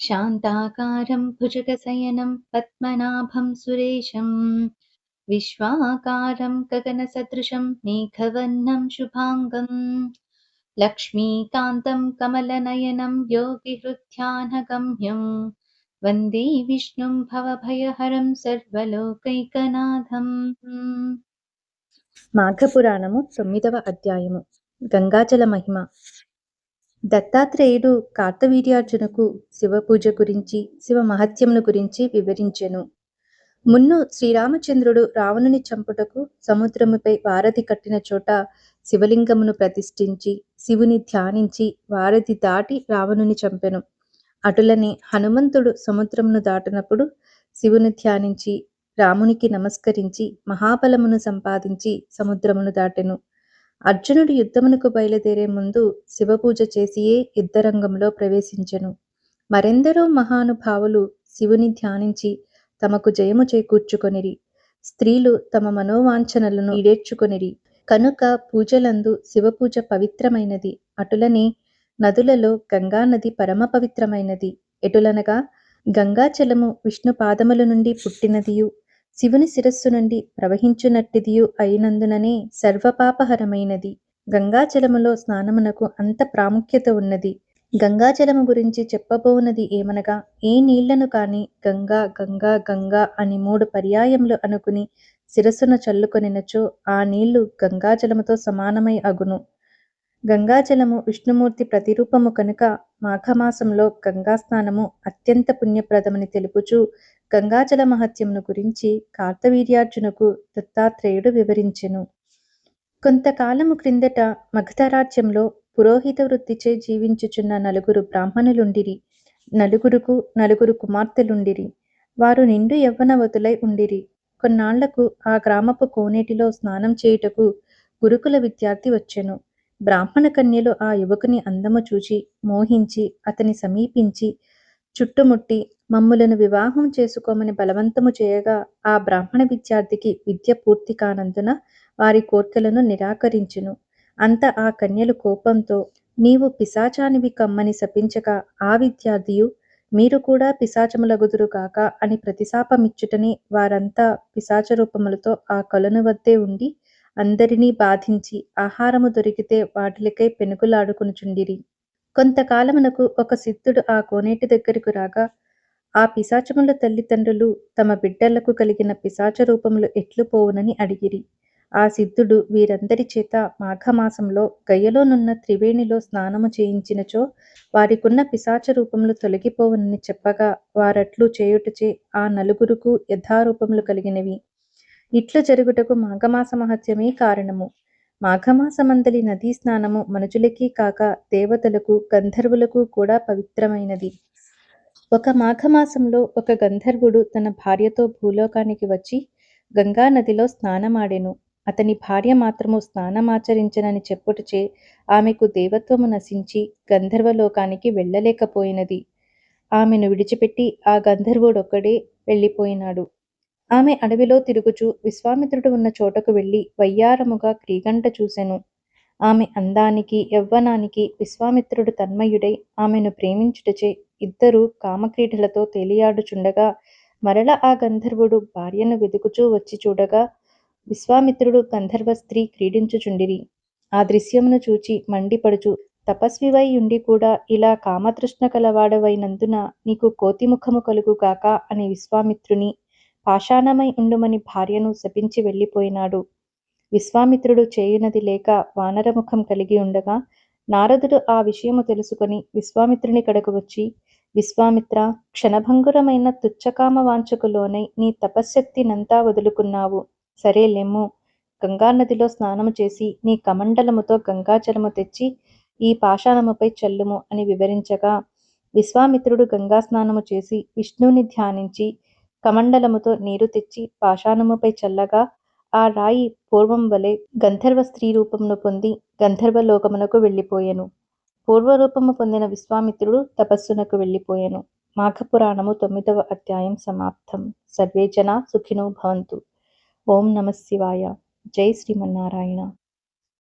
शान्ताकारं भुजगशयनं पद्मनाभं सुरेशं विश्वाकारं गगनसदृशं मेघवर्णं शुभाङ्गं लक्ष्मीकान्तं कमलनयनं योगिहृध्यानगम्यं वन्दे विष्णुं भवभयहरं సర్వలోకైకనాథం మాఘపురాణము తొమ్మిదవ అధ్యాయము గంగాజల మహిమ దత్తాత్రేయుడు కార్తవీర్యార్జునకు శివపూజ గురించి శివ మహత్యమును గురించి వివరించెను. మున్ను శ్రీరామచంద్రుడు రావణుని చంపుటకు సముద్రముపై వారధి కట్టిన చోట శివలింగమును ప్రతిష్ఠించి శివుని ధ్యానించి వారధి దాటి రావణుని చంపెను. అటులని హనుమంతుడు సముద్రమును దాటినప్పుడు శివుని ధ్యానించి రామునికి నమస్కరించి మహాబలమును సంపాదించి సముద్రమును దాటెను. అర్జునుడు యుద్ధమునకు బయలుదేరే ముందు శివపూజ చేసియే యుద్ధరంగంలో ప్రవేశించెను. మరెందరో మహానుభావులు శివుని ధ్యానించి తమకు జయము చేకూర్చుకొనిరి. స్త్రీలు తమ మనోవాంఛనలను ఈడేర్చుకొనిరి. కనుక పూజలందు శివపూజ పవిత్రమైనది. అటులని నదులలో గంగానది పరమ పవిత్రమైనది. ఎటులనగా గంగాచలము విష్ణు పాదముల నుండి పుట్టినదియు. శివుని శిరస్సు నుండి ప్రవహించునట్టిదియు అయినందుననే సర్వపాపహరమైనది. గంగాజలములో స్నానమునకు అంత ప్రాముఖ్యత ఉన్నది. గంగాజలము గురించి చెప్పబోనది ఏమనగా ఏ నీళ్ళను కాని గంగా గంగా గంగా అని మూడు పర్యాయములు అనుకుని శిరస్సున చల్లుకొనినచో ఆ నీళ్ళు గంగాజలముతో సమానమై అగును. గంగాజలము విష్ణుమూర్తి ప్రతిరూపము కనుక మాఘమాసంలో గంగా స్నానము అత్యంత పుణ్యప్రదమని తెలుపుచు గంగాజల మహత్యమును గురించి కార్తవీర్యార్జునకు దత్తాత్రేయుడు వివరించెను. కొంతకాలము క్రిందట మగధరాజ్యంలో పురోహిత వృత్తిచే జీవించుచున్న నలుగురు బ్రాహ్మణులుండిరి. నలుగురుకు నలుగురు కుమార్తెలుండిరి. వారు నిండు యవ్వనవతులై ఉండిరి. కొన్నాళ్ళకు ఆ గ్రామపు కోనేటిలో స్నానం చేయుటకు గురుకుల విద్యార్థి వచ్చెను. బ్రాహ్మణ కన్యలు ఆ యువకుని అందము చూచి మోహించి అతని సమీపించి చుట్టుముట్టి మమ్ములను వివాహం చేసుకోమని బలవంతము చేయగా ఆ బ్రాహ్మణ విద్యార్థికి విద్య పూర్తి కానందున వారి కోర్కెలను నిరాకరించును. అంత ఆ కన్యలు కోపంతో నీవు పిశాచానివి కమ్మని శపించగా ఆ విద్యార్థియు మీరు కూడా పిశాచములగుదురు కాక అని ప్రతిశాపమిచ్చుటని వారంతా పిశాచ రూపములతో ఆ కొలను వద్దే ఉండి అందరినీ బాధించి ఆహారము దొరికితే వాటిలకై పెనుగులాడుకునుచుండిరి కొంతకాలమునకు ఒక సిద్ధుడు ఆ కోనేటి దగ్గరకు రాగా ఆ పిశాచముల తల్లిదండ్రులు తమ బిడ్డలకు కలిగిన పిశాచ రూపములు ఎట్లు పోవునని అడిగిరి. ఆ సిద్ధుడు వీరందరి చేత మాఘమాసంలో గయ్యలోనున్న త్రివేణిలో స్నానము చేయించినచో వారికున్న పిశాచ రూపములు తొలగిపోవునని చెప్పగా వారట్లు చేయుటచే ఆ నలుగురుకు యథారూపములు కలిగినవి. ఇట్లు జరుగుటకు మాఘమాస మహత్యమే కారణము. మాఘమాసమందలి నదీ స్నానము మనుషులకి కాక దేవతలకు గంధర్వులకు కూడా పవిత్రమైనది. ఒక మాఘమాసంలో ఒక గంధర్వుడు తన భార్యతో భూలోకానికి వచ్చి గంగా నదిలో స్నానమాడెను. అతని భార్య మాత్రము స్నానమాచరించనని చెప్పుటచే ఆమెకు దేవత్వము నశించి గంధర్వలోకానికి వెళ్ళలేకపోయినది. ఆమెను విడిచిపెట్టి ఆ గంధర్వుడొక్కడే వెళ్ళిపోయినాడు. ఆమె అడవిలో తిరుగుచూ విశ్వామిత్రుడు ఉన్న చోటకు వెళ్ళి వయ్యారముగా క్రీగంట చూసెను. ఆమె అందానికి యవ్వనానికి విశ్వామిత్రుడు తన్మయుడై ఆమెను ప్రేమించుటచే ఇద్దరు కామక్రీడలతో తేలియాడుచుండగా మరల ఆ గంధర్వుడు భార్యను వెతుకుచూ వచ్చి చూడగా విశ్వామిత్రుడు గంధర్వ స్త్రీ క్రీడించుచుండిరి. ఆ దృశ్యమును చూచి మండిపడుచు తపస్వివై ఉండి కూడా ఇలా కామతృష్ణ కలవాడవైనందున నీకు కోతిముఖము కలుగు కాక అని విశ్వామిత్రుని పాషాణమై ఉండుమని భార్యను శపించి వెళ్ళిపోయినాడు. విశ్వామిత్రుడు చేయునది లేక వానరముఖం కలిగి ఉండగా నారదుడు ఆ విషయము తెలుసుకొని విశ్వామిత్రుని కడకు వచ్చి విశ్వామిత్ర క్షణభంగురమైన తుచ్చకామ వాంఛకులోనై నీ తపశ్శక్తినంతా వదులుకున్నావు. సరే లెమ్ము. గంగానదిలో స్నానము చేసి నీ కమండలముతో గంగాజలము తెచ్చి ఈ పాషాణముపై చల్లుము అని వివరించగా విశ్వామిత్రుడు గంగా స్నానము చేసి విష్ణువుని ధ్యానించి కమండలముతో నీరు తెచ్చి పాషాణముపై చల్లగా ఆ రాయి పూర్వం వలె గంధర్వ స్త్రీ రూపమును పొంది గంధర్వలోకమునకు వెళ్ళిపోయెను. పూర్వరూపము పొందిన విశ్వామిత్రుడు తపస్సునకు వెళ్ళిపోయెను. మాఘపురాణము తొమ్మిదవ అధ్యాయం సమాప్తం. సర్వే జనా సుఖినో భవంతు. ఓం నమ శివాయ. జై శ్రీమన్నారాయణ.